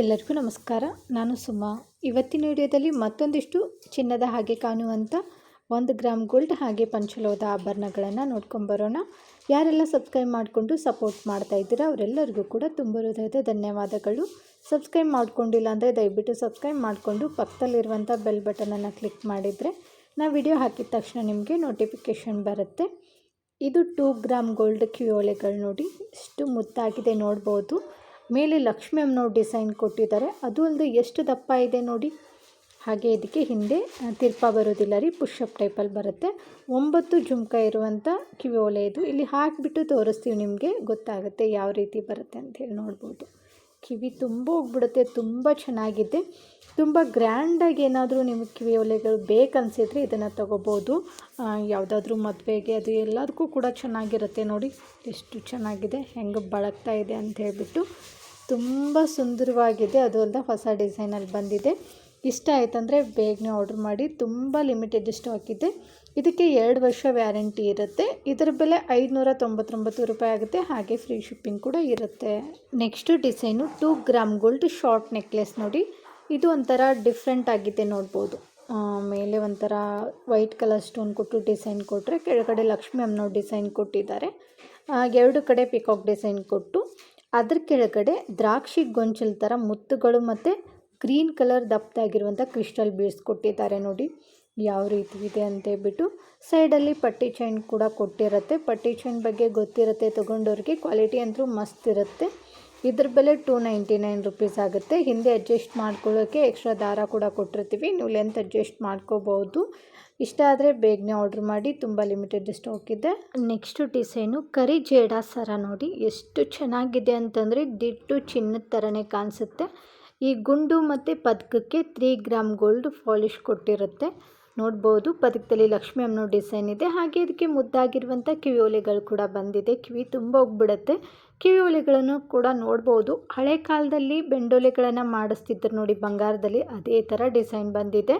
ಎಲ್ಲರಿಗೂ ನಮಸ್ಕಾರ. ನಾನು ಸುಮಾ. ಇವತ್ತಿನ ವಿಡಿಯೋದಲ್ಲಿ ಮತ್ತೊಂದಿಷ್ಟು ಚಿನ್ನದ ಹಾಗೆ ಕಾಣುವಂಥ ಒಂದು ಗ್ರಾಮ್ ಗೋಲ್ಡ್ ಹಾಗೆ ಪಂಚಲೋದ ಆಭರಣಗಳನ್ನು ನೋಡ್ಕೊಂಬರೋಣ ಯಾರೆಲ್ಲ ಸಬ್ಸ್ಕ್ರೈಬ್ ಮಾಡಿಕೊಂಡು ಸಪೋರ್ಟ್ ಮಾಡ್ತಾ ಇದ್ದೀರಾ, ಅವರೆಲ್ಲರಿಗೂ ಕೂಡ ತುಂಬ ಹೃದಯದ ಧನ್ಯವಾದಗಳು. ಸಬ್ಸ್ಕ್ರೈಬ್ ಮಾಡ್ಕೊಂಡಿಲ್ಲ ಅಂದರೆ ದಯವಿಟ್ಟು ಸಬ್ಸ್ಕ್ರೈಬ್ ಮಾಡಿಕೊಂಡು ಪಕ್ಕದಲ್ಲಿರುವಂಥ ಬೆಲ್ ಬಟನನ್ನು ಕ್ಲಿಕ್ ಮಾಡಿದರೆ ನಾವು ವಿಡಿಯೋ ಹಾಕಿದ ತಕ್ಷಣ ನಿಮಗೆ ನೋಟಿಫಿಕೇಷನ್ ಬರುತ್ತೆ. ಇದು ಟೂ ಗ್ರಾಮ್ ಗೋಲ್ಡ್ ಕ್ಯೂಯೋಲೆಗಳು ನೋಡಿ. ಎಷ್ಟು ಮುತ್ತಾಗಿದೆ ನೋಡ್ಬೋದು. ಮೇಲೆ ಲಕ್ಷ್ಮಿ ಅಮ್ಮನವ್ರು ಡಿಸೈನ್ ಕೊಟ್ಟಿದ್ದಾರೆ. ಅದು ಅಲ್ಲದೆ ಎಷ್ಟು ದಪ್ಪ ಇದೆ ನೋಡಿ. ಹಾಗೆ ಇದಕ್ಕೆ ಹಿಂದೆ ತಿರ್ಪ ಬರೋದಿಲ್ಲ ರೀ ಪುಷಪ್ ಟೈಪಲ್ಲಿ ಬರುತ್ತೆ. ಒಂಬತ್ತು ಜುಮ್ಕ ಇರುವಂಥ ಕಿವಿ ಒಲೆ ಇದು. ಇಲ್ಲಿ ಹಾಕಿಬಿಟ್ಟು ತೋರಿಸ್ತೀವಿ ನಿಮಗೆ, ಗೊತ್ತಾಗುತ್ತೆ ಯಾವ ರೀತಿ ಬರುತ್ತೆ ಅಂತ ಹೇಳಿ ನೋಡ್ಬೋದು. ಕಿವಿ ತುಂಬ ಹೋಗ್ಬಿಡುತ್ತೆ, ತುಂಬ ಚೆನ್ನಾಗಿದೆ. ತುಂಬ ಗ್ರ್ಯಾಂಡಾಗಿ ಏನಾದರೂ ನಿಮಗೆ ಕಿವಿ ಒಲೆಗಳು ಬೇಕನ್ಸಿದ್ರೆ ಇದನ್ನು ತೊಗೋಬೋದು. ಯಾವುದಾದ್ರೂ ಮದುವೆಗೆ ಅದು ಎಲ್ಲದಕ್ಕೂ ಕೂಡ ಚೆನ್ನಾಗಿರುತ್ತೆ ನೋಡಿ. ಎಷ್ಟು ಚೆನ್ನಾಗಿದೆ, ಹೆಂಗೆ ಬಳಗ್ತಾ ಇದೆ ಅಂತ ಹೇಳ್ಬಿಟ್ಟು. ತುಂಬ ಸುಂದರವಾಗಿದೆ. ಅದು ಅಲ್ಲದೆ ಹೊಸ ಡಿಸೈನಲ್ಲಿ ಬಂದಿದೆ. ಇಷ್ಟ ಆಯ್ತಂದರೆ ಬೇಗನೆ ಆರ್ಡ್ರ್ ಮಾಡಿ. ತುಂಬ ಲಿಮಿಟೆಡ್ ಸ್ಟಾಕ್ ಇದೆ ಇದಕ್ಕೆ ಎರಡು ವರ್ಷ ವ್ಯಾರಂಟಿ ಇರುತ್ತೆ. ಇದರ ಬೆಲೆ ಐದುನೂರ ತೊಂಬತ್ತೊಂಬತ್ತು ರೂಪಾಯಿ ಆಗುತ್ತೆ. ಹಾಗೆ ಫ್ರೀ ಶಿಪ್ಪಿಂಗ್ ಕೂಡ ಇರುತ್ತೆ. Next design two gram gold short necklace ನೋಡಿ. ಇದು ಒಂಥರ ಡಿಫ್ರೆಂಟ್ ಆಗಿದೆ ನೋಡ್ಬೋದು. ಮೇಲೆ ಒಂಥರ ವೈಟ್ ಕಲರ್ ಸ್ಟೋನ್ ಕೊಟ್ಟು ಡಿಸೈನ್ ಕೊಟ್ಟರೆ ಕೆಳಗಡೆ ಲಕ್ಷ್ಮೀ ಅಮ್ಮನವ್ರು ಡಿಸೈನ್ ಕೊಟ್ಟಿದ್ದಾರೆ. ಎರಡು ಕಡೆ ಪಿಕಾಕ್ ಡಿಸೈನ್ ಕೊಟ್ಟು ಅದ್ರ ಕೆಳಗಡೆ ದ್ರಾಕ್ಷಿ ಗೊಂಚಲ್ ಥರ ಮುತ್ತುಗಳು ಮತ್ತು ಗ್ರೀನ್ ಕಲರ್ ದಪ್ಪದಾಗಿರುವಂಥ ಕ್ರಿಸ್ಟಲ್ ಬೀಡ್ಸ್ ಕೊಟ್ಟಿದ್ದಾರೆ ನೋಡಿ. ಯಾವ ರೀತಿ ಇದೆ ಅಂತ ಹೇಳ್ಬಿಟ್ಟು ಸೈಡಲ್ಲಿ ಪಟ್ಟಿ ಚೈನ್ ಕೂಡ ಕೊಟ್ಟಿರುತ್ತೆ. ಪಟ್ಟಿ ಚೈನ್ ಬಗ್ಗೆ ಗೊತ್ತಿರುತ್ತೆ ತೊಗೊಂಡವ್ರಿಗೆ ಕ್ವಾಲಿಟಿ ಅಂತೂ ಮಸ್ತ್ ಇರುತ್ತೆ. ಇದ್ರ ಬೆಲೆ ಟೂ ನೈಂಟಿ ನೈನ್ ರುಪೀಸ್ ಆಗುತ್ತೆ. ಹಿಂದೆ ಅಡ್ಜಸ್ಟ್ ಮಾಡ್ಕೊಳ್ಳೋಕ್ಕೆ ಎಕ್ಸ್ಟ್ರಾ ದಾರ ಕೂಡ ಕೊಟ್ಟಿರ್ತೀವಿ. ನೀವು ಲೆಂತ್ ಅಡ್ಜಸ್ಟ್ ಮಾಡ್ಕೋಬೋದು. ಇಷ್ಟ ಆದರೆ ಬೇಗನೆ ಆರ್ಡ್ರ್ ಮಾಡಿ ತುಂಬ ಲಿಮಿಟೆಡ್ ಸ್ಟಾಕ್ ಇದೆ. ನೆಕ್ಸ್ಟ್ ಡಿಸೈನು ಕರಿ ಜೇಡ ಸರ ನೋಡಿ, ಎಷ್ಟು ಚೆನ್ನಾಗಿದೆ ಅಂತಂದರೆ ದಿಟ್ಟು ಚಿನ್ನದ ಥರನೇ ಕಾಣಿಸುತ್ತೆ. ಈ ಗುಂಡು ಮತ್ತು ಪದಕಕ್ಕೆ ತ್ರೀ ಗ್ರಾಮ್ ಗೋಲ್ಡ್ ಪಾಲಿಶ್ ಕೊಟ್ಟಿರುತ್ತೆ. ನೋಡ್ಬೋದು, ಪದಕದಲ್ಲಿ ಲಕ್ಷ್ಮೀ ಅಮ್ಮನೋ ಡಿಸೈನ್ ಇದೆ. ಹಾಗೆ ಇದಕ್ಕೆ ಮುದ್ದಾಗಿರುವಂಥ ಕಿವಿಯೋಲೆಗಳು ಕೂಡ ಬಂದಿದೆ. ಕಿವಿ ತುಂಬ ಹೋಗ್ಬಿಡುತ್ತೆ. ಕಿವಿಯೋಲೆಗಳನ್ನು ಕೂಡ ನೋಡ್ಬೋದು. ಹಳೆ ಕಾಲದಲ್ಲಿ ಬೆಂಡೋಲೆಗಳನ್ನು ಮಾಡಿಸ್ತಿದ್ರು ನೋಡಿ ಬಂಗಾರದಲ್ಲಿ, ಅದೇ ಥರ ಡಿಸೈನ್ ಬಂದಿದೆ.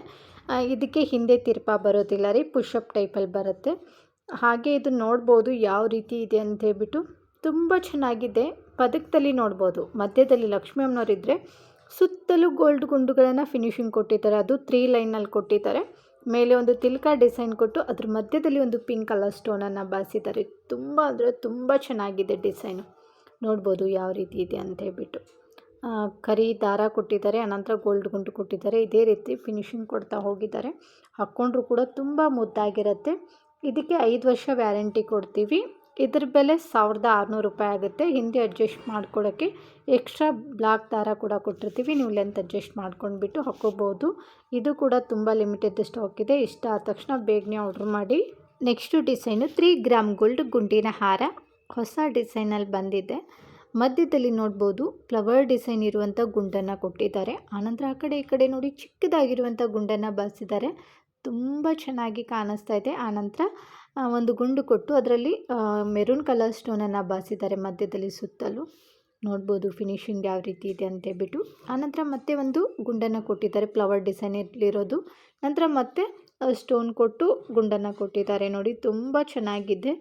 ಇದಕ್ಕೆ ಹಿಂದೆ ತಿರ್ಪ ಬರೋದಿಲ್ಲ ರೀ ಪುಷಪ್ ಟೈಪಲ್ಲಿ ಬರುತ್ತೆ. ಹಾಗೆ ಇದು ನೋಡ್ಬೋದು ಯಾವ ರೀತಿ ಇದೆ ಅಂತ ಹೇಳ್ಬಿಟ್ಟು ತುಂಬ ಚೆನ್ನಾಗಿದೆ. ಪದಕದಲ್ಲಿ ನೋಡ್ಬೋದು. ಮಧ್ಯದಲ್ಲಿ ಲಕ್ಷ್ಮೀ ಅಮ್ಮನವರಿದ್ದರೆ ಸುತ್ತಲೂ ಗೋಲ್ಡ್ ಗುಂಡುಗಳನ್ನು ಫಿನಿಶಿಂಗ್ ಕೊಟ್ಟಿದ್ದಾರೆ ಅದು ತ್ರೀ ಲೈನಲ್ಲಿ ಕೊಟ್ಟಿದ್ದಾರೆ ಮೇಲೆ ಒಂದು ತಿಲ್ಕ ಡಿಸೈನ್ ಕೊಟ್ಟು ಅದ್ರ ಮಧ್ಯದಲ್ಲಿ ಒಂದು ಪಿಂಕ್ ಕಲರ್ ಸ್ಟೋನನ್ನು ಬಳಸಿದ್ದಾರೆ ತುಂಬ ಅಂದರೆ ತುಂಬ ಚೆನ್ನಾಗಿದೆ ಡಿಸೈನು ನೋಡ್ಬೋದು ಯಾವ ರೀತಿ ಇದೆ ಅಂತ ಹೇಳ್ಬಿಟ್ಟು. ಕರಿ ದಾರ ಕೊಟ್ಟಿದ್ದಾರೆ, ಅನಂತರ ಗೋಲ್ಡ್ ಗುಂಡು ಕೊಟ್ಟಿದ್ದಾರೆ. ಇದೇ ರೀತಿ ಫಿನಿಶಿಂಗ್ ಕೊಡ್ತಾ ಹೋಗಿದ್ದಾರೆ. ಹಾಕ್ಕೊಂಡ್ರೂ ಕೂಡ ತುಂಬ ಮುದ್ದಾಗಿರುತ್ತೆ. ಇದಕ್ಕೆ ಐದು ವರ್ಷ ವ್ಯಾರಂಟಿ ಕೊಡ್ತೀವಿ. ಇದ್ರ ಬೆಲೆ ಸಾವಿರದ ಆರುನೂರು ರೂಪಾಯಿ ಆಗುತ್ತೆ. ಹಿಂದೆ ಅಡ್ಜಸ್ಟ್ ಮಾಡ್ಕೊಳ್ಳೋಕ್ಕೆ ಎಕ್ಸ್ಟ್ರಾ ಬ್ಲಾಕ್ ದಾರ ಕೂಡ ಕೊಟ್ಟಿರ್ತೀವಿ. ನೀವು ಲೆಂತ್ ಅಡ್ಜಸ್ಟ್ ಮಾಡ್ಕೊಂಡ್ಬಿಟ್ಟು ಹಾಕ್ಕೋಬೋದು ಇದು ಕೂಡ ತುಂಬ ಲಿಮಿಟೆಡ್ ಸ್ಟಾಕ್ ಇದೆ. ಇಷ್ಟ ಆದ ತಕ್ಷಣ ಬೇಗನೆ ಆರ್ಡ್ರ್ ಮಾಡಿ. Next design three gram gold ಗುಂಡಿನ ಹಾರ. ಹೊಸ ಡಿಸೈನಲ್ಲಿ ಬಂದಿದೆ. ಮಧ್ಯದಲ್ಲಿ ನೋಡ್ಬೋದು, ಫ್ಲವರ್ ಡಿಸೈನ್ ಇರುವಂಥ ಗುಂಡನ್ನು ಕೊಟ್ಟಿದ್ದಾರೆ. ಆನಂತರ ಆ ಕಡೆ ಈ ಕಡೆ ನೋಡಿ ಚಿಕ್ಕದಾಗಿರುವಂಥ ಗುಂಡನ್ನು ಬಳಸಿದ್ದಾರೆ. ತುಂಬ ಚೆನ್ನಾಗಿ ಕಾಣಿಸ್ತಾ ಇದೆ. ಆನಂತರ ಒಂದು ಗುಂಡು ಕೊಟ್ಟು ಅದರಲ್ಲಿ ಮೆರೂನ್ ಕಲರ್ ಸ್ಟೋನನ್ನು ಬಾಸಿದ್ದಾರೆ ಮಧ್ಯದಲ್ಲಿ ಸುತ್ತಲೂ. ನೋಡ್ಬೋದು ಫಿನಿಶಿಂಗ್ ಯಾವ ರೀತಿ ಇದೆ ಅಂತ ಹೇಳ್ಬಿಟ್ಟು. ಆನಂತರ ಮತ್ತೆ ಒಂದು ಗುಂಡನ್ನು ಕೊಟ್ಟಿದ್ದಾರೆ, ಫ್ಲವರ್ ಡಿಸೈನಲ್ಲಿರೋದು. ನಂತರ ಮತ್ತೆ ಸ್ಟೋನ್ ಕೊಟ್ಟು ಗುಂಡನ್ನು ಕೊಟ್ಟಿದ್ದಾರೆ. ನೋಡಿ, ತುಂಬ ಚೆನ್ನಾಗಿದೆ.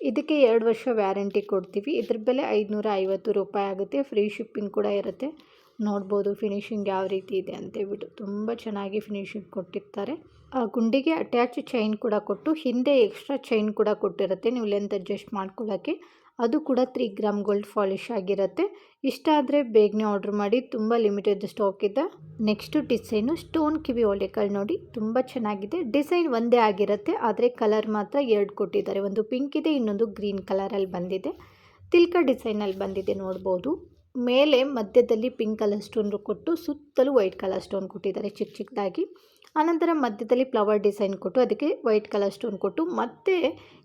ಇದಕ್ಕೆ ಎರಡು ವರ್ಷ ವ್ಯಾರಂಟಿ ಕೊಡ್ತೀವಿ. ಇದ್ರ ಬೆಲೆ ಐದುನೂರ ಐವತ್ತು ರೂಪಾಯಿ ಆಗುತ್ತೆ. ಫ್ರೀ ಶಿಪ್ಪಿಂಗ್ ಕೂಡ ಇರುತ್ತೆ. ನೋಡ್ಬೋದು ಫಿನಿಶಿಂಗ್ ಯಾವ ರೀತಿ ಇದೆ ಅಂತ ಹೇಳ್ಬಿಟ್ಟು. ತುಂಬ ಚೆನ್ನಾಗಿ ಫಿನಿಶಿಂಗ್ ಕೊಟ್ಟಿರ್ತಾರೆ. ಆ, ಗುಂಡಿಗೆ ಅಟ್ಯಾಚ್ ಚೈನ್ ಕೂಡ ಕೊಟ್ಟು, ಹಿಂದೆ ಎಕ್ಸ್ಟ್ರಾ ಚೈನ್ ಕೂಡ ಕೊಟ್ಟಿರುತ್ತೆ. ನೀವು ಲೆಂತ್ ಅಡ್ಜಸ್ಟ್ ಮಾಡ್ಕೊಳ್ಳೋಕ್ಕೆ. ಅದು ಕೂಡ ತ್ರೀ ಗ್ರಾಮ್ ಗೋಲ್ಡ್ ಫಾಲಿಶ್ ಆಗಿರುತ್ತೆ. ಇಷ್ಟ ಆದರೆ ಬೇಗನೆ ಆರ್ಡ್ರ್ ಮಾಡಿ, ತುಂಬ ಲಿಮಿಟೆಡ್ ಸ್ಟಾಕ್ ಇದೆ ನೆಕ್ಸ್ಟು ಡಿಸೈನು ಸ್ಟೋನ್ ಕಿವಿ ಒಲೆಗಳು ನೋಡಿ, ತುಂಬ ಚೆನ್ನಾಗಿದೆ. ಡಿಸೈನ್ ಒಂದೇ ಆಗಿರುತ್ತೆ, ಆದರೆ ಕಲರ್ ಮಾತ್ರ ಎರಡು ಕೊಟ್ಟಿದ್ದಾರೆ. ಒಂದು ಪಿಂಕ್ ಇದೆ, ಇನ್ನೊಂದು ಗ್ರೀನ್ ಕಲರಲ್ಲಿ ಬಂದಿದೆ. ತಿಲ್ಕ ಡಿಸೈನಲ್ಲಿ ಬಂದಿದೆ ನೋಡ್ಬೋದು. ಮೇಲೆ ಮಧ್ಯದಲ್ಲಿ ಪಿಂಕ್ ಕಲರ್ ಸ್ಟೋನ್ ಕೊಟ್ಟು ಸುತ್ತಲೂ ವೈಟ್ ಕಲರ್ ಸ್ಟೋನ್ ಕೊಟ್ಟಿದ್ದಾರೆ ಚಿಕ್ಕ ಚಿಕ್ಕದಾಗಿ ಆನಂತರ ಮಧ್ಯದಲ್ಲಿ ಫ್ಲವರ್ ಡಿಸೈನ್ ಕೊಟ್ಟು ಅದಕ್ಕೆ ವೈಟ್ ಕಲರ್ ಸ್ಟೋನ್ ಕೊಟ್ಟು ಮತ್ತೆ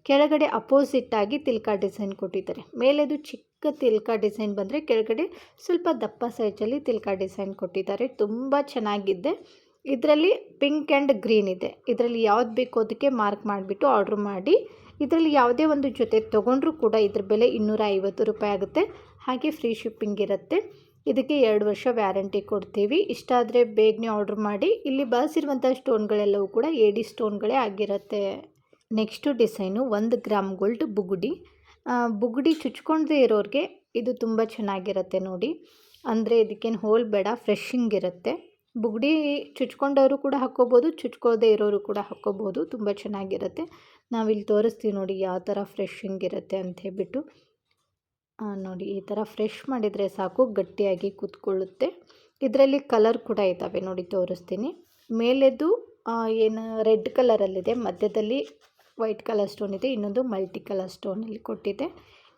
ಕೆಳಗಡೆ ಅಪೋಸಿಟ್ ಆಗಿ ತಿಲ್ಕ ಡಿಸೈನ್ ಕೊಟ್ಟಿದ್ದಾರೆ. ಮೇಲೆದು ಚಿಕ್ಕ ತಿಲ್ಕ ಡಿಸೈನ್ ಬಂದರೆ ಕೆಳಗಡೆ ಸ್ವಲ್ಪ ದಪ್ಪ ಸೈಜಲ್ಲಿ ತಿಲ್ಕ ಡಿಸೈನ್ ಕೊಟ್ಟಿದ್ದಾರೆ. ತುಂಬ ಚೆನ್ನಾಗಿದೆ. ಇದರಲ್ಲಿ ಪಿಂಕ್ ಆ್ಯಂಡ್ ಗ್ರೀನ್ ಇದೆ. ಇದರಲ್ಲಿ ಯಾವ್ದು ಬೇಕು ಅದಕ್ಕೆ ಮಾರ್ಕ್ ಮಾಡಿಬಿಟ್ಟು ಆರ್ಡ್ರ್ ಮಾಡಿ. ಇದರಲ್ಲಿ ಯಾವುದೇ ಒಂದು ಜೊತೆ ತೊಗೊಂಡ್ರೂ ಕೂಡ ಇದ್ರ ಬೆಲೆ ಇನ್ನೂರ ಐವತ್ತು ರೂಪಾಯಿ ಆಗುತ್ತೆ. ಹಾಗೆ ಫ್ರೀ ಶಿಪ್ಪಿಂಗ್ ಇರುತ್ತೆ. ಇದಕ್ಕೆ ಎರಡು ವರ್ಷ ವ್ಯಾರಂಟಿ ಕೊಡ್ತೀವಿ. ಇಷ್ಟ ಆದರೆ ಬೇಗನೆ ಆರ್ಡ್ರ್ ಮಾಡಿ. ಇಲ್ಲಿ ಬಳಸಿರುವಂಥ ಸ್ಟೋನ್ಗಳೆಲ್ಲವೂ ಕೂಡ ಎಡಿ ಸ್ಟೋನ್ಗಳೇ ಆಗಿರುತ್ತೆ. ನೆಕ್ಸ್ಟು ಡಿಸೈನು, ಒಂದು ಗ್ರಾಮ್ ಗೋಲ್ಡ್ ಬುಗುಡಿ. ಬುಗುಡಿ ಚುಚ್ಕೊಂಡೇ ಇರೋರಿಗೆ ಇದು ತುಂಬ ಚೆನ್ನಾಗಿರುತ್ತೆ ನೋಡಿ. ಅಂದರೆ ಇದಕ್ಕೇನು ಹೋಲ್ ಬೇಡ, ಫ್ರೆಶಿಂಗ್ ಇರುತ್ತೆ. ಬುಗುಡಿ ಚುಚ್ಕೊಂಡವರು ಕೂಡ ಹಾಕ್ಕೋಬೋದು ಚುಚ್ಕೋದೇ ಇರೋರು ಕೂಡ ಹಾಕ್ಕೋಬೋದು. ತುಂಬ ಚೆನ್ನಾಗಿರುತ್ತೆ. ನಾವಿಲ್ಲಿ ತೋರಿಸ್ತೀವಿ ನೋಡಿ ಯಾವ ಥರ ಫ್ರೆಶಿಂಗ್ ಇರುತ್ತೆ ಅಂತ ಹೇಳ್ಬಿಟ್ಟು. ನೋಡಿ ಈ ಥರ ಫ್ರೆಶ್ ಮಾಡಿದರೆ ಸಾಕು, ಗಟ್ಟಿಯಾಗಿ ಕೂತ್ಕೊಳ್ಳುತ್ತೆ. ಇದರಲ್ಲಿ ಕಲರ್ ಕೂಡ ಇದ್ದಾವೆ ನೋಡಿ ತೋರಿಸ್ತೀನಿ. ಮೇಲೆದು ಏನು ರೆಡ್ ಕಲರಲ್ಲಿದೆ, ಮಧ್ಯದಲ್ಲಿ ವೈಟ್ ಕಲರ್ ಸ್ಟೋನ್ ಇದೆ, ಇನ್ನೊಂದು ಮಲ್ಟಿ ಕಲರ್ ಸ್ಟೋನಲ್ಲಿ ಕೊಟ್ಟಿದೆ.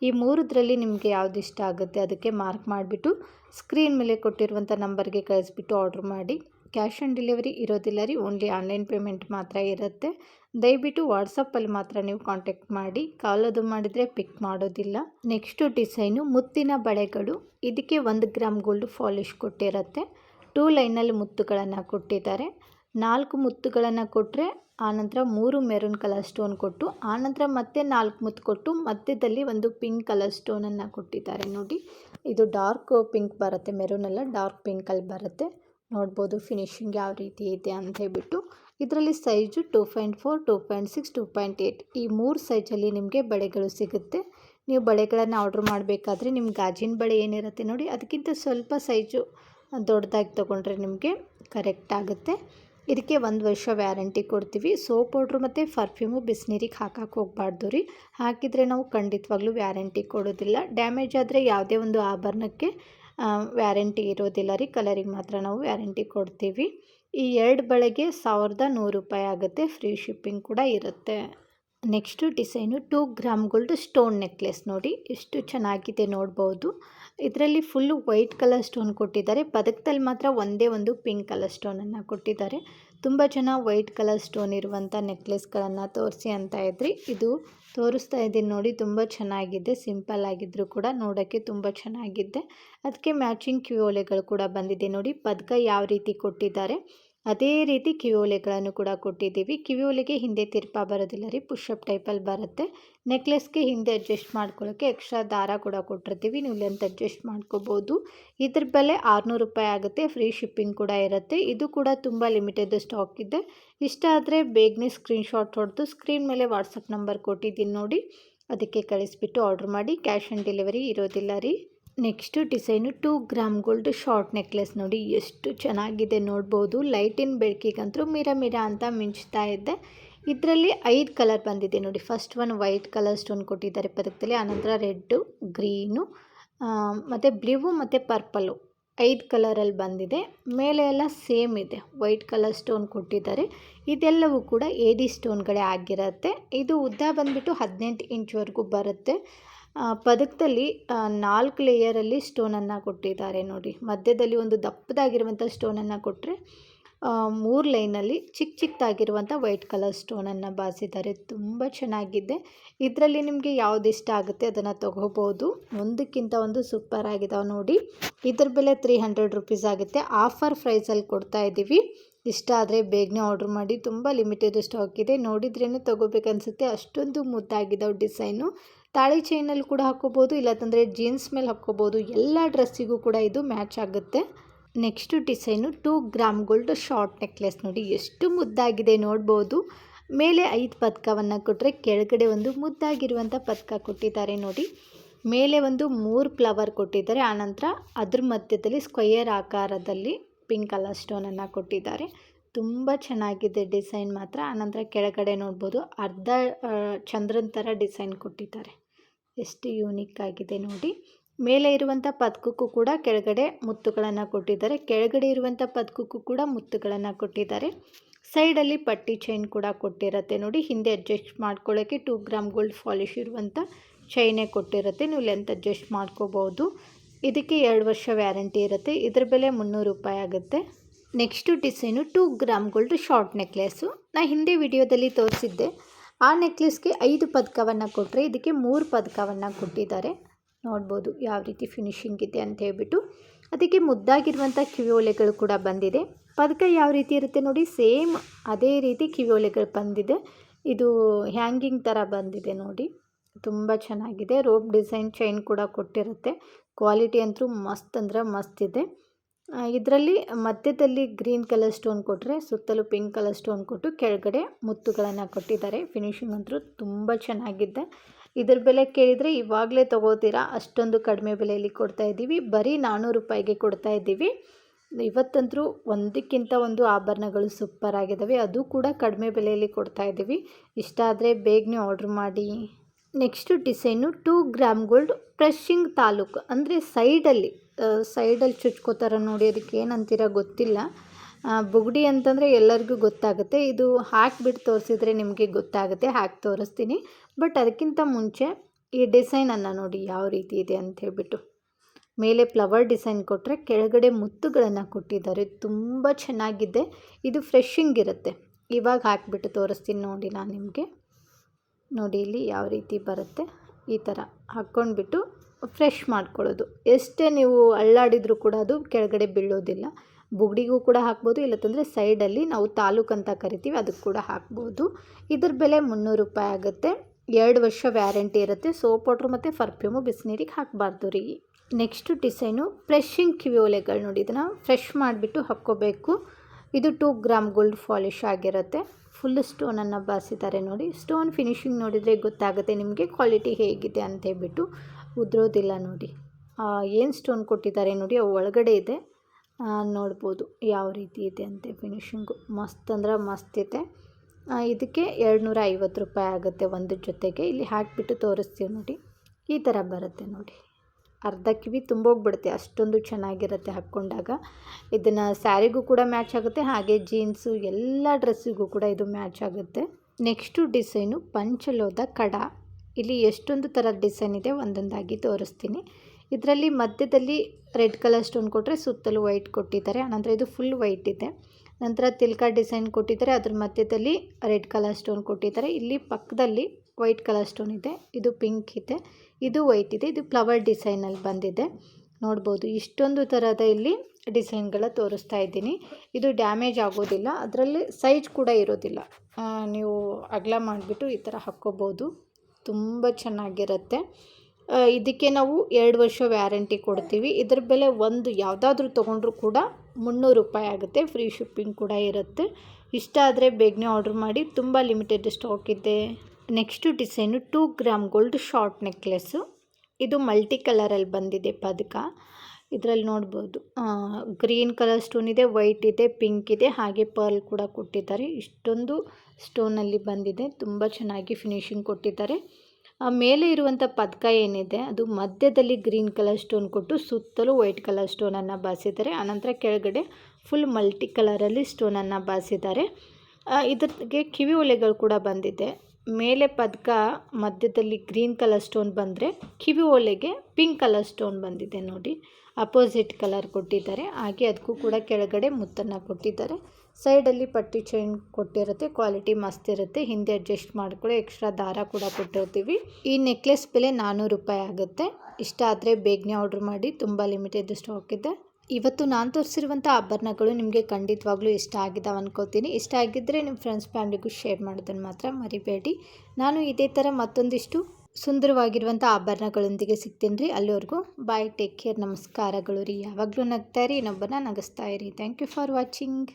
ಈ ಮೂರದ್ರಲ್ಲಿ ನಿಮಗೆ ಯಾವ್ದು ಇಷ್ಟ ಆಗುತ್ತೆ ಅದಕ್ಕೆ ಮಾರ್ಕ್ ಮಾಡಿಬಿಟ್ಟು ಸ್ಕ್ರೀನ್ ಮೇಲೆ ಕೊಟ್ಟಿರುವಂಥ ನಂಬರ್ಗೆ ಕಳಿಸ್ಬಿಟ್ಟು ಆರ್ಡ್ರ್ ಮಾಡಿ. ಕ್ಯಾಶ್ ಆನ್ ಡೆಲಿವರಿ ಇರೋದಿಲ್ಲ ರೀ, ಓನ್ಲಿ ಆನ್ಲೈನ್ ಪೇಮೆಂಟ್ ಮಾತ್ರ ಇರುತ್ತೆ. ದಯವಿಟ್ಟು ವಾಟ್ಸಪ್ಪಲ್ಲಿ ಮಾತ್ರ ನೀವು ಕಾಂಟ್ಯಾಕ್ಟ್ ಮಾಡಿ. ಕಾಲದು ಮಾಡಿದರೆ ಪಿಕ್ ಮಾಡೋದಿಲ್ಲ. ನೆಕ್ಸ್ಟು ಡಿಸೈನು ಮುತ್ತಿನ ಬಳೆಗಳು. ಇದಕ್ಕೆ ಒಂದು ಗ್ರಾಮ್ ಗೋಲ್ಡ್ ಫಾಲಿಶ್ ಕೊಟ್ಟಿರುತ್ತೆ. ಟೂ ಲೈನಲ್ಲಿ ಮುತ್ತುಗಳನ್ನು ಕೊಟ್ಟಿದ್ದಾರೆ. ನಾಲ್ಕು ಮುತ್ತುಗಳನ್ನು ಕೊಟ್ಟರೆ ಆನಂತರ ಮೂರು ಮೆರೂನ್ ಕಲರ್ ಸ್ಟೋನ್ ಕೊಟ್ಟು ಆನಂತರ ಮತ್ತೆ ನಾಲ್ಕು ಮುತ್ತು ಕೊಟ್ಟು ಮಧ್ಯದಲ್ಲಿ ಒಂದು ಪಿಂಕ್ ಕಲರ್ ಸ್ಟೋನನ್ನು ಕೊಟ್ಟಿದ್ದಾರೆ. ನೋಡಿ, ಇದು ಡಾರ್ಕ್ ಪಿಂಕ್ ಬರುತ್ತೆ ಮೆರೂನೆಲ್ಲ ಡಾರ್ಕ್ ಪಿಂಕಲ್ಲಿ ಬರುತ್ತೆ. ನೋಡ್ಬೋದು ಫಿನಿಶಿಂಗ್ ಯಾವ ರೀತಿ ಇದೆ ಅಂತ ಹೇಳ್ಬಿಟ್ಟು. ಇದರಲ್ಲಿ size two point four, two point six, two point eight ಈ ಮೂರು ಸೈಜಲ್ಲಿ ನಿಮಗೆ ಬಳೆಗಳು ಸಿಗುತ್ತೆ. ನೀವು ಬಳೆಗಳನ್ನು ಆರ್ಡ್ರ್ ಮಾಡಬೇಕಾದ್ರೆ ನಿಮ್ಮ ಗಾಜಿನ ಬಳೆ ಏನಿರುತ್ತೆ ನೋಡಿ, ಅದಕ್ಕಿಂತ ಸ್ವಲ್ಪ ಸೈಜು ದೊಡ್ಡದಾಗಿ ತೊಗೊಂಡ್ರೆ ನಿಮಗೆ ಕರೆಕ್ಟ್ ಆಗುತ್ತೆ. ಇದಕ್ಕೆ ಒಂದು ವರ್ಷ ವ್ಯಾರಂಟಿ ಕೊಡ್ತೀವಿ. ಸೋಪ್ ಪೌಡ್ರು ಮತ್ತು ಪರ್ಫ್ಯೂಮು ಬಿಸಿನೀರಿಗೆ ಹಾಕಕ್ಕೆ ಹೋಗಬಾರ್ದು ರೀ. ಹಾಕಿದರೆ ನಾವು ಖಂಡಿತವಾಗ್ಲೂ ವ್ಯಾರಂಟಿ ಕೊಡೋದಿಲ್ಲ. ಡ್ಯಾಮೇಜ್ ಆದರೆ ಯಾವುದೇ ಒಂದು ಆಭರಣಕ್ಕೆ ವ್ಯಾರಂಟಿ ಇರೋದಿಲ್ಲ ರೀ. ಕಲರಿಗೆ ಮಾತ್ರ ನಾವು ವ್ಯಾರಂಟಿ ಕೊಡ್ತೀವಿ. ಈ ಎರಡು ಬಳೆಗೆ ಸಾವಿರದ ನೂರು ರೂಪಾಯಿ ಆಗುತ್ತೆ. ಫ್ರೀ ಶಿಪ್ಪಿಂಗ್ ಕೂಡ ಇರುತ್ತೆ. Next design two gram gold stone necklace ನೋಡಿ. ಎಷ್ಟು ಚೆನ್ನಾಗಿದೆ ನೋಡ್ಬೋದು. ಇದರಲ್ಲಿ ಫುಲ್ಲು ವೈಟ್ ಕಲರ್ ಸ್ಟೋನ್ ಕೊಟ್ಟಿದ್ದಾರೆ. ಪದಕದಲ್ಲಿ ಮಾತ್ರ ಒಂದೇ ಒಂದು ಪಿಂಕ್ ಕಲರ್ ಸ್ಟೋನನ್ನು ಕೊಟ್ಟಿದ್ದಾರೆ. ತುಂಬ ಜನ ವೈಟ್ ಕಲರ್ ಸ್ಟೋನ್ ಇರುವಂಥ ನೆಕ್ಲೆಸ್ಗಳನ್ನು ತೋರಿಸಿ ಅಂತ ಇದ್ರಿ. ಇದು ತೋರಿಸ್ತಾ ಇದ್ದೀನಿ ನೋಡಿ, ತುಂಬ ಚೆನ್ನಾಗಿದೆ. ಸಿಂಪಲ್ ಆಗಿದ್ದರೂ ಕೂಡ ನೋಡೋಕ್ಕೆ ತುಂಬ ಚೆನ್ನಾಗಿದೆ. ಅದಕ್ಕೆ ಮ್ಯಾಚಿಂಗ್ ಕ್ಯೂ ಕೂಡ ಬಂದಿದೆ ನೋಡಿ. ಪದಕ ಯಾವ ರೀತಿ ಕೊಟ್ಟಿದ್ದಾರೆ. ಅದೇ ರೀತಿ ಕಿವಿಯೋಲೆಗಳನ್ನು ಕೂಡ ಕೊಟ್ಟಿದ್ದೀವಿ. ಕಿವಿಯೋಲೆಗೆ ಹಿಂದೆ ತಿರ್ಪ ಬರೋದಿಲ್ಲ ರೀ ಪುಷಪ್ ಟೈಪಲ್ಲಿ ಬರುತ್ತೆ. ನೆಕ್ಲೆಸ್ಗೆ ಹಿಂದೆ ಅಡ್ಜಸ್ಟ್ ಮಾಡ್ಕೊಳ್ಳೋಕ್ಕೆ ಎಕ್ಸ್ಟ್ರಾ ದಾರ ಕೂಡ ಕೊಟ್ಟಿರ್ತೀವಿ. ನೀವು ಲೆಂತ್ ಅಡ್ಜಸ್ಟ್ ಮಾಡ್ಕೋಬೋದು. ಇದ್ರ ಬೆಲೆ ಆರುನೂರು ರೂಪಾಯಿ ಆಗುತ್ತೆ. ಫ್ರೀ ಶಿಪ್ಪಿಂಗ್ ಕೂಡ ಇರುತ್ತೆ. ಇದು ಕೂಡ ತುಂಬ ಲಿಮಿಟೆಡ್ ಸ್ಟಾಕ್ ಇದೆ. ಇಷ್ಟ ಆದರೆ ಬೇಗನೆ ಸ್ಕ್ರೀನ್ಶಾಟ್ ಹೊಡೆದು ಸ್ಕ್ರೀನ್ ಮೇಲೆ ವಾಟ್ಸಪ್ ನಂಬರ್ ಕೊಟ್ಟಿದ್ದೀನಿ ನೋಡಿ. ಅದಕ್ಕೆ ಕಳಿಸ್ಬಿಟ್ಟು ಆರ್ಡ್ರ್ ಮಾಡಿ. ಕ್ಯಾಶ್ ಆನ್ ಡೆಲಿವರಿ ಇರೋದಿಲ್ಲ ರೀ. Next design two gram gold short necklace ನೋಡಿ ಎಷ್ಟು ಚೆನ್ನಾಗಿದೆ ನೋಡ್ಬೋದು. ಲೈಟಿನ ಬೆಳಕಿಗಂತೂ ಮಿರ ಮಿರ ಅಂತ ಮಿಂಚ್ತಾ ಇದ್ದೆ ಇದರಲ್ಲಿ ಐದು ಕಲರ್ ಬಂದಿದೆ ನೋಡಿ. First one white colour stone ಕೊಟ್ಟಿದ್ದಾರೆ ಪದಕದಲ್ಲಿ, ಆನಂತರ ರೆಡ್ಡು, ಗ್ರೀನು ಮತ್ತು ಬ್ಲೂ ಮತ್ತು ಪರ್ಪಲು ಐದು ಕಲರಲ್ಲಿ ಬಂದಿದೆ. ಮೇಲೆ ಎಲ್ಲ ಸೇಮ್ ಇದೆ. ವೈಟ್ ಕಲರ್ ಸ್ಟೋನ್ ಕೊಟ್ಟಿದ್ದಾರೆ. ಇದೆಲ್ಲವೂ ಕೂಡ ಎ ಡಿ ಸ್ಟೋನ್ಗಳೇ ಆಗಿರುತ್ತೆ. ಇದು ಉದ್ದ ಬಂದುಬಿಟ್ಟು ಹದಿನೆಂಟು ಇಂಚ್ವರೆಗೂ ಬರುತ್ತೆ. ಪದಕದಲ್ಲಿ ನಾಲ್ಕು ಲೇಯರಲ್ಲಿ ಸ್ಟೋನನ್ನು ಕೊಟ್ಟಿದ್ದಾರೆ ನೋಡಿ. ಮಧ್ಯದಲ್ಲಿ ಒಂದು ದಪ್ಪದಾಗಿರುವಂಥ ಸ್ಟೋನನ್ನು ಕೊಟ್ಟರೆ ಮೂರು ಲೈನಲ್ಲಿ ಚಿಕ್ಕ ಚಿಕ್ಕದಾಗಿರುವಂಥ ವೈಟ್ ಕಲರ್ ಸ್ಟೋನನ್ನು ಬಾಸಿದ್ದಾರೆ ತುಂಬ ಚೆನ್ನಾಗಿದೆ. ಇದರಲ್ಲಿ ನಿಮಗೆ ಯಾವ್ದು ಇಷ್ಟ ಆಗುತ್ತೆ ಅದನ್ನು ತೊಗೋಬೋದು. ಒಂದಕ್ಕಿಂತ ಒಂದು ಸೂಪರ್ ಆಗಿದಾವೆ ನೋಡಿ. ಇದ್ರ ಬೆಲೆ ತ್ರೀ ಹಂಡ್ರೆಡ್ ರುಪೀಸ್ ಆಗುತ್ತೆ. ಆಫರ್ ಪ್ರೈಸಲ್ಲಿ ಕೊಡ್ತಾ ಇದ್ದೀವಿ. ಇಷ್ಟ ಆದರೆ ಬೇಗನೆ ಆರ್ಡ್ರ್ ಮಾಡಿ. ತುಂಬ ಲಿಮಿಟೆಡ್ ಸ್ಟಾಕ್ ಇದೆ. ನೋಡಿದ್ರೇ ತೊಗೋಬೇಕನ್ಸುತ್ತೆ. ಅಷ್ಟೊಂದು ಮುದ್ದಾಗಿದ್ದಾವೆ ಡಿಸೈನು ತಾಳಿ ಚೈನಲ್ಲಿ ಕೂಡ ಹಾಕ್ಕೋಬೋದು, ಇಲ್ಲಂತಂದರೆ ಜೀನ್ಸ್ ಮೇಲೆ ಹಾಕ್ಕೋಬೋದು, ಎಲ್ಲ ಡ್ರೆಸ್ಸಿಗೂ ಕೂಡ ಇದು ಮ್ಯಾಚ್ ಆಗುತ್ತೆ. Next design two gram gold short necklace ನೋಡಿ, ಎಷ್ಟು ಮುದ್ದಾಗಿದೆ ನೋಡ್ಬೋದು. ಮೇಲೆ ಐದು ಪದಕವನ್ನು ಕೊಟ್ಟರೆ ಕೆಳಗಡೆ ಒಂದು ಮುದ್ದಾಗಿರುವಂಥ ಪದಕ ಕೊಟ್ಟಿದ್ದಾರೆ ನೋಡಿ. ಮೇಲೆ ಒಂದು ಮೂರು ಫ್ಲವರ್ ಕೊಟ್ಟಿದ್ದಾರೆ, ಆನಂತರ ಅದ್ರ ಮಧ್ಯದಲ್ಲಿ ಸ್ಕ್ವಯರ್ ಆಕಾರದಲ್ಲಿ ಪಿಂಕ್ ಕಲರ್ ಸ್ಟೋನನ್ನು ಕೊಟ್ಟಿದ್ದಾರೆ. ತುಂಬ ಚೆನ್ನಾಗಿದೆ ಡಿಸೈನ್ ಮಾತ್ರ. ಆನಂತರ ಕೆಳಗಡೆ ನೋಡ್ಬೋದು ಅರ್ಧ ಚಂದ್ರನ ಥರ ಡಿಸೈನ್ ಕೊಟ್ಟಿದ್ದಾರೆ. ಎಷ್ಟು ಯೂನಿಕ್ ಆಗಿದೆ ನೋಡಿ. ಮೇಲೆ ಇರುವಂಥ ಪದಕಕ್ಕೂ ಕೂಡ ಕೆಳಗಡೆ ಮುತ್ತುಗಳನ್ನು ಕೊಟ್ಟಿದ್ದಾರೆ. ಕೆಳಗಡೆ ಇರುವಂಥ ಪದಕಕ್ಕೂ ಕೂಡ ಮುತ್ತುಗಳನ್ನು ಕೊಟ್ಟಿದ್ದಾರೆ. ಸೈಡಲ್ಲಿ ಪಟ್ಟಿ ಚೈನ್ ಕೂಡ ಕೊಟ್ಟಿರುತ್ತೆ ನೋಡಿ. ಹಿಂದೆ ಅಡ್ಜಸ್ಟ್ ಮಾಡ್ಕೊಳ್ಳೋಕ್ಕೆ ಟೂ ಗ್ರಾಮ್ ಗೋಲ್ಡ್ ಫಾಲಿಶ್ ಇರುವಂಥ ಚೈನೇ ಕೊಟ್ಟಿರುತ್ತೆ. ನೀವು ಲೆಂತ್ ಅಡ್ಜಸ್ಟ್ ಮಾಡ್ಕೋಬೋದು. ಇದಕ್ಕೆ ಎರಡು ವರ್ಷ ವ್ಯಾರಂಟಿ ಇರುತ್ತೆ. ಇದ್ರ ಬೆಲೆ ಮುನ್ನೂರು ರೂಪಾಯಿ ಆಗುತ್ತೆ. Next design two gram gold short necklace ನಾ ಹಿಂದೆ ವಿಡಿಯೋದಲ್ಲಿ ತೋರಿಸಿದ್ದೆ. ಆ ನೆಕ್ಲೆಸ್ಗೆ ಐದು ಪದಕವನ್ನು ಕೊಟ್ಟರೆ ಇದಕ್ಕೆ ಮೂರು ಪದಕವನ್ನು ಕೊಟ್ಟಿದ್ದಾರೆ. ನೋಡ್ಬೋದು ಯಾವ ರೀತಿ ಫಿನಿಶಿಂಗ್ ಇದೆ ಅಂತ ಹೇಳ್ಬಿಟ್ಟು. ಅದಕ್ಕೆ ಮುದ್ದಾಗಿರುವಂಥ ಕಿವಿಯೋಲೆಗಳು ಕೂಡ ಬಂದಿದೆ. ಪದಕ ಯಾವ ರೀತಿ ಇರುತ್ತೆ ನೋಡಿ, ಸೇಮ್ ಅದೇ ರೀತಿ ಕಿವಿಯೋಲೆಗಳು ಬಂದಿದೆ. ಇದು ಹ್ಯಾಂಗಿಂಗ್ ಥರ ಬಂದಿದೆ ನೋಡಿ. ತುಂಬ ಚೆನ್ನಾಗಿದೆ. ರೋಪ್ ಡಿಸೈನ್ ಚೈನ್ ಕೂಡ ಕೊಟ್ಟಿರುತ್ತೆ. ಕ್ವಾಲಿಟಿ ಅಂತೂ ಮಸ್ತ್ ಅಂದ್ರೆ ಮಸ್ತ್ ಇದೆ. ಇದರಲ್ಲಿ ಮಧ್ಯದಲ್ಲಿ ಗ್ರೀನ್ ಕಲರ್ ಸ್ಟೋನ್ ಕೊಟ್ಟರೆ ಸುತ್ತಲೂ ಪಿಂಕ್ ಕಲರ್ ಸ್ಟೋನ್ ಕೊಟ್ಟು ಕೆಳಗಡೆ ಮುತ್ತುಗಳನ್ನು ಕೊಟ್ಟಿದ್ದಾರೆ. ಫಿನಿಶಿಂಗ್ ಅಂತೂ ತುಂಬ ಚೆನ್ನಾಗಿದೆ. ಇದ್ರ ಬೆಲೆ ಕೇಳಿದರೆ ಇವಾಗಲೇ ತೊಗೋತೀರಾ. ಅಷ್ಟೊಂದು ಕಡಿಮೆ ಬೆಲೆಯಲ್ಲಿ ಕೊಡ್ತಾ ಇದ್ದೀವಿ. ಬರೀ ನಾನ್ನೂರು ರೂಪಾಯಿಗೆ ಕೊಡ್ತಾ ಇದ್ದೀವಿ. ಇವತ್ತಂತರೂ ಒಂದಕ್ಕಿಂತ ಒಂದು ಆಭರಣಗಳು ಸೂಪರ್ ಆಗಿದ್ದಾವೆ ಅದು ಕೂಡ ಕಡಿಮೆ ಬೆಲೆಯಲ್ಲಿ ಕೊಡ್ತಾ ಇದ್ದೀವಿ. ಇಷ್ಟ ಆದರೆ ಬೇಗನೆ ಆರ್ಡ್ರ್ ಮಾಡಿ. Next design two gram gold ಫ್ರೆಶಿಂಗ್ ತಾಲೂಕು ಅಂದರೆ ಸೈಡಲ್ಲಿ ಸೈಡಲ್ಲಿ ಚುಚ್ಕೋತಾರ ನೋಡಿ, ಅದಕ್ಕೆ ಏನಂತೀರ ಗೊತ್ತಿಲ್ಲ. ಬುಗುಡಿ ಅಂತಂದರೆ ಎಲ್ಲರಿಗೂ ಗೊತ್ತಾಗುತ್ತೆ. ಇದು ಹಾಕಿಬಿಟ್ಟು ತೋರಿಸಿದ್ರೆ ನಿಮಗೆ ಗೊತ್ತಾಗುತ್ತೆ, ಹಾಕಿ ತೋರಿಸ್ತೀನಿ. ಬಟ್ ಅದಕ್ಕಿಂತ ಮುಂಚೆ ಈ ಡಿಸೈನನ್ನು ನೋಡಿ, ಯಾವ ರೀತಿ ಇದೆ ಅಂತ ಹೇಳ್ಬಿಟ್ಟು. ಮೇಲೆ ಫ್ಲವರ್ ಡಿಸೈನ್ ಕೊಟ್ಟರೆ ಕೆಳಗಡೆ ಮುತ್ತುಗಳನ್ನು ಕೊಟ್ಟಿದ್ದಾರೆ. ತುಂಬ ಚೆನ್ನಾಗಿದೆ. ಇದು ಫ್ರೆಶಿಂಗ್ ಇರುತ್ತೆ. ಇವಾಗ ಹಾಕಿಬಿಟ್ಟು ತೋರಿಸ್ತೀನಿ ನೋಡಿ ನಾನು ನಿಮಗೆ. ನೋಡಿ ಇಲ್ಲಿ ಯಾವ ರೀತಿ ಬರುತ್ತೆ. ಈ ಥರ ಹಾಕ್ಕೊಂಡ್ಬಿಟ್ಟು ಫ್ರೆಶ್ ಮಾಡ್ಕೊಳ್ಳೋದು. ಎಷ್ಟೇ ನೀವು ಅಳ್ಳಾಡಿದರೂ ಕೂಡ ಅದು ಕೆಳಗಡೆ ಬೀಳೋದಿಲ್ಲ. ಬುಗಡಿಗೂ ಕೂಡ ಹಾಕ್ಬೋದು ಇಲ್ಲತ್ತಂದರೆ ಸೈಡಲ್ಲಿ ನಾವು ತಾಲೂಕು ಅಂತ ಕರಿತೀವಿ, ಅದಕ್ಕೆ ಕೂಡ ಹಾಕ್ಬೋದು. ಇದ್ರ ಬೆಲೆ ಮುನ್ನೂರು ರೂಪಾಯಿ ಆಗುತ್ತೆ. ಎರಡು ವರ್ಷ ವ್ಯಾರಂಟಿ ಇರುತ್ತೆ. ಸೋಪ್ ವಾಟ್ರ್ ಮತ್ತು ಪರ್ಫ್ಯೂಮು ಬಿಸಿನೀರಿಗೆ ಹಾಕಬಾರ್ದು ರೀ. ನೆಕ್ಸ್ಟು ಡಿಸೈನು ಫ್ರೆಶಿಂಗ್ ಕಿವಿ ಓಲೆಗಳು ನೋಡಿ, ಇದನ್ನು ಫ್ರೆಶ್ ಮಾಡಿಬಿಟ್ಟು ಹಾಕ್ಕೋಬೇಕು. ಇದು ಟೂ ಗ್ರಾಮ್ ಗೋಲ್ಡ್ ಫಾಲಿಶ್ ಆಗಿರುತ್ತೆ. ಫುಲ್ ಸ್ಟೋನನ್ನು ಬಾಸಿದ್ದಾರೆ ನೋಡಿ. ಸ್ಟೋನ್ ಫಿನಿಶಿಂಗ್ ನೋಡಿದರೆ ಗೊತ್ತಾಗುತ್ತೆ ನಿಮಗೆ ಕ್ವಾಲಿಟಿ ಹೇಗಿದೆ ಅಂತ ಹೇಳ್ಬಿಟ್ಟು. ಉದುರೋದಿಲ್ಲ ನೋಡಿ. ಏನು ಸ್ಟೋನ್ ಕೊಟ್ಟಿದ್ದಾರೆ ನೋಡಿ, ಅವು ಒಳಗಡೆ ಇದೆ. ನೋಡ್ಬೋದು ಯಾವ ರೀತಿ ಇದೆ ಅಂತೆ ಫಿನಿಶಿಂಗು ಮಸ್ತ್ ಅಂದ್ರೆ ಮಸ್ತ್ ಇದೆ. ಇದಕ್ಕೆ ಎರಡು ನೂರ ಐವತ್ತು ರೂಪಾಯಿ ಆಗುತ್ತೆ ಒಂದು ಜೊತೆಗೆ. ಇಲ್ಲಿ ಹಾಕಿಬಿಟ್ಟು ತೋರಿಸ್ತೀವಿ ನೋಡಿ. ಈ ಥರ ಬರುತ್ತೆ ನೋಡಿ. ಅರ್ಧ ಕಿವಿ ತುಂಬೋಗ್ಬಿಡುತ್ತೆ, ಅಷ್ಟೊಂದು ಚೆನ್ನಾಗಿರುತ್ತೆ ಹಾಕ್ಕೊಂಡಾಗ. ಇದನ್ನು ಸ್ಯಾರಿಗೂ ಕೂಡ ಮ್ಯಾಚ್ ಆಗುತ್ತೆ, ಹಾಗೆ ಜೀನ್ಸು ಎಲ್ಲ ಡ್ರೆಸ್ಸಿಗೂ ಕೂಡ ಇದು ಮ್ಯಾಚ್ ಆಗುತ್ತೆ. ನೆಕ್ಸ್ಟು ಡಿಸೈನು ಪಂಚಲೋದ ಕಡ. ಇಲ್ಲಿ ಎಷ್ಟೊಂದು ಥರದ ಡಿಸೈನ್ ಇದೆ, ಒಂದೊಂದಾಗಿ ತೋರಿಸ್ತೀನಿ. ಇದರಲ್ಲಿ ಮಧ್ಯದಲ್ಲಿ ರೆಡ್ ಕಲರ್ ಸ್ಟೋನ್ ಕೊಟ್ಟರೆ ಸುತ್ತಲೂ ವೈಟ್ ಕೊಟ್ಟಿದ್ದಾರೆ. ಆನಂತರ ಇದು ಫುಲ್ ವೈಟ್ ಇದೆ. ನಂತರ ತಿಲ್ಕ ಡಿಸೈನ್ ಕೊಟ್ಟಿದ್ದಾರೆ, ಅದ್ರ ಮಧ್ಯದಲ್ಲಿ ರೆಡ್ ಕಲರ್ ಸ್ಟೋನ್ ಕೊಟ್ಟಿದ್ದಾರೆ. ಇಲ್ಲಿ ಪಕ್ಕದಲ್ಲಿ ವೈಟ್ ಕಲರ್ ಸ್ಟೋನ್ ಇದೆ, ಇದು ಪಿಂಕ್ ಇದೆ, ಇದು ವೈಟ್ ಇದೆ, ಇದು ಫ್ಲವರ್ ಡಿಸೈನಲ್ಲಿ ಬಂದಿದೆ. ನೋಡ್ಬೋದು, ಇಷ್ಟೊಂದು ಥರದ ಇಲ್ಲಿ ಡಿಸೈನ್ಗಳ ತೋರಿಸ್ತಾ ಇದ್ದೀನಿ. ಇದು ಡ್ಯಾಮೇಜ್ ಆಗೋದಿಲ್ಲ, ಅದರಲ್ಲಿ ಸೈಜ್ ಕೂಡ ಇರೋದಿಲ್ಲ. ನೀವು ಅಗಲ ಮಾಡಿಬಿಟ್ಟು ಈ ಥರ ಹಾಕ್ಕೋಬೋದು. ತುಂಬ ಚೆನ್ನಾಗಿರುತ್ತೆ. ಇದಕ್ಕೆ ನಾವು ಎರಡು ವರ್ಷ ವ್ಯಾರಂಟಿ ಕೊಡ್ತೀವಿ. ಇದ್ರ ಬೆಲೆ ಒಂದು ಯಾವುದಾದ್ರೂ ತೊಗೊಂಡ್ರೂ ಕೂಡ ಮುನ್ನೂರು ರೂಪಾಯಿ ಆಗುತ್ತೆ. ಫ್ರೀ ಶಿಪ್ಪಿಂಗ್ ಕೂಡ ಇರುತ್ತೆ. ಇಷ್ಟ ಆದರೆ ಬೇಗನೆ ಆರ್ಡ್ರ್ ಮಾಡಿ. ತುಂಬ ಲಿಮಿಟೆಡ್ ಸ್ಟಾಕ್ ಇದೆ. Next design two gram gold short necklace. ಇದು ಮಲ್ಟಿ ಕಲರಲ್ಲಿ ಬಂದಿದೆ ಪದಕ. ಇದರಲ್ಲಿ ನೋಡ್ಬೋದು. ಗ್ರೀನ್ ಕಲರ್ ಸ್ಟೋನ್ ಇದೆ, ವೈಟ್ ಇದೆ, ಪಿಂಕ್ ಇದೆ, ಹಾಗೆ ಪರ್ಲ್ ಕೂಡ ಕೊಟ್ಟಿದ್ದಾರೆ. ಇಷ್ಟೊಂದು ಸ್ಟೋನಲ್ಲಿ ಬಂದಿದೆ. ತುಂಬ ಚೆನ್ನಾಗಿ ಫಿನಿಶಿಂಗ್ ಕೊಟ್ಟಿದ್ದಾರೆ. ಮೇಲೆ ಇರುವಂಥ ಪದಕ ಏನಿದೆ, ಅದು ಮಧ್ಯದಲ್ಲಿ ಗ್ರೀನ್ ಕಲರ್ ಸ್ಟೋನ್ ಕೊಟ್ಟು ಸುತ್ತಲೂ ವೈಟ್ ಕಲರ್ ಸ್ಟೋನನ್ನು ಬಾಸಿದ್ದಾರೆ ಆನಂತರ ಕೆಳಗಡೆ ಫುಲ್ ಮಲ್ಟಿ ಕಲರಲ್ಲಿ ಸ್ಟೋನನ್ನು ಬಾಸಿದ್ದಾರೆ ಇದಕ್ಕೆ ಕಿವಿ ಒಲೆಗಳು ಕೂಡ ಬಂದಿದೆ. ಮೇಲೆ ಪದಕ ಮಧ್ಯದಲ್ಲಿ ಗ್ರೀನ್ ಕಲರ್ ಸ್ಟೋನ್ ಬಂದರೆ ಕಿವಿ ಒಲೆಗೆ ಪಿಂಕ್ ಕಲರ್ ಸ್ಟೋನ್ ಬಂದಿದೆ ನೋಡಿ. ಅಪೋಸಿಟ್ ಕಲರ್ ಕೊಟ್ಟಿದ್ದಾರೆ. ಹಾಗೆ ಅದಕ್ಕೂ ಕೂಡ ಕೆಳಗಡೆ ಮುತ್ತನ್ನು ಕೊಟ್ಟಿದ್ದಾರೆ. ಸೈಡಲ್ಲಿ ಪಟ್ಟಿ ಚೈನ್ ಕೊಟ್ಟಿರುತ್ತೆ ಕ್ವಾಲಿಟಿ ಮಸ್ತ್ ಇರುತ್ತೆ. ಹಿಂದೆ ಅಡ್ಜಸ್ಟ್ ಮಾಡ್ಕೊಳ್ಳಿ ಎಕ್ಸ್ಟ್ರಾ ದಾರ ಕೂಡ ಕೊಟ್ಟಿರ್ತೀವಿ. ಈ ನೆಕ್ಲೆಸ್ ಬೆಲೆ ನಾನ್ನೂರು ರೂಪಾಯಿ ಆಗುತ್ತೆ. ಇಷ್ಟ ಆದರೆ ಬೇಗನೆ ಆರ್ಡ್ರ್ ಮಾಡಿ, ತುಂಬ ಲಿಮಿಟೆಡ್ ಸ್ಟಾಕ್ ಇದೆ. ಇವತ್ತು ನಾನು ತೋರಿಸಿರುವಂಥ ಆಭರಣಗಳು ನಿಮಗೆ ಖಂಡಿತವಾಗ್ಲೂ ಇಷ್ಟ ಆಗಿದ್ದಾವೆ ಅನ್ಕೋತೀನಿ. ಇಷ್ಟ ಆಗಿದ್ದರೆ ನಿಮ್ಮ ಫ್ರೆಂಡ್ಸ್ ಫ್ಯಾಮಿಲಿಗೂ ಶೇರ್ ಮಾಡೋದನ್ನು ಮಾತ್ರ ಮರಿಬೇಡಿ. ನಾನು ಇದೇ ಥರ ಮತ್ತೊಂದಿಷ್ಟು ಸುಂದರವಾಗಿರುವಂಥ ಆಭರಣಗಳೊಂದಿಗೆ ಸಿಗ್ತೀನಿ ರೀ ಅಲ್ಲಿವರೆಗೂ. ಬಾಯ್ ಟೇಕ್ ಕೇರ್ ನಮಸ್ಕಾರಗಳು ರೀ. ಯಾವಾಗಲೂ ನಗ್ತಾ ಇರಿ ಇನ್ನೊಬ್ಬನ ನಗಿಸ್ತಾ ಇರಿ. Thank you for watching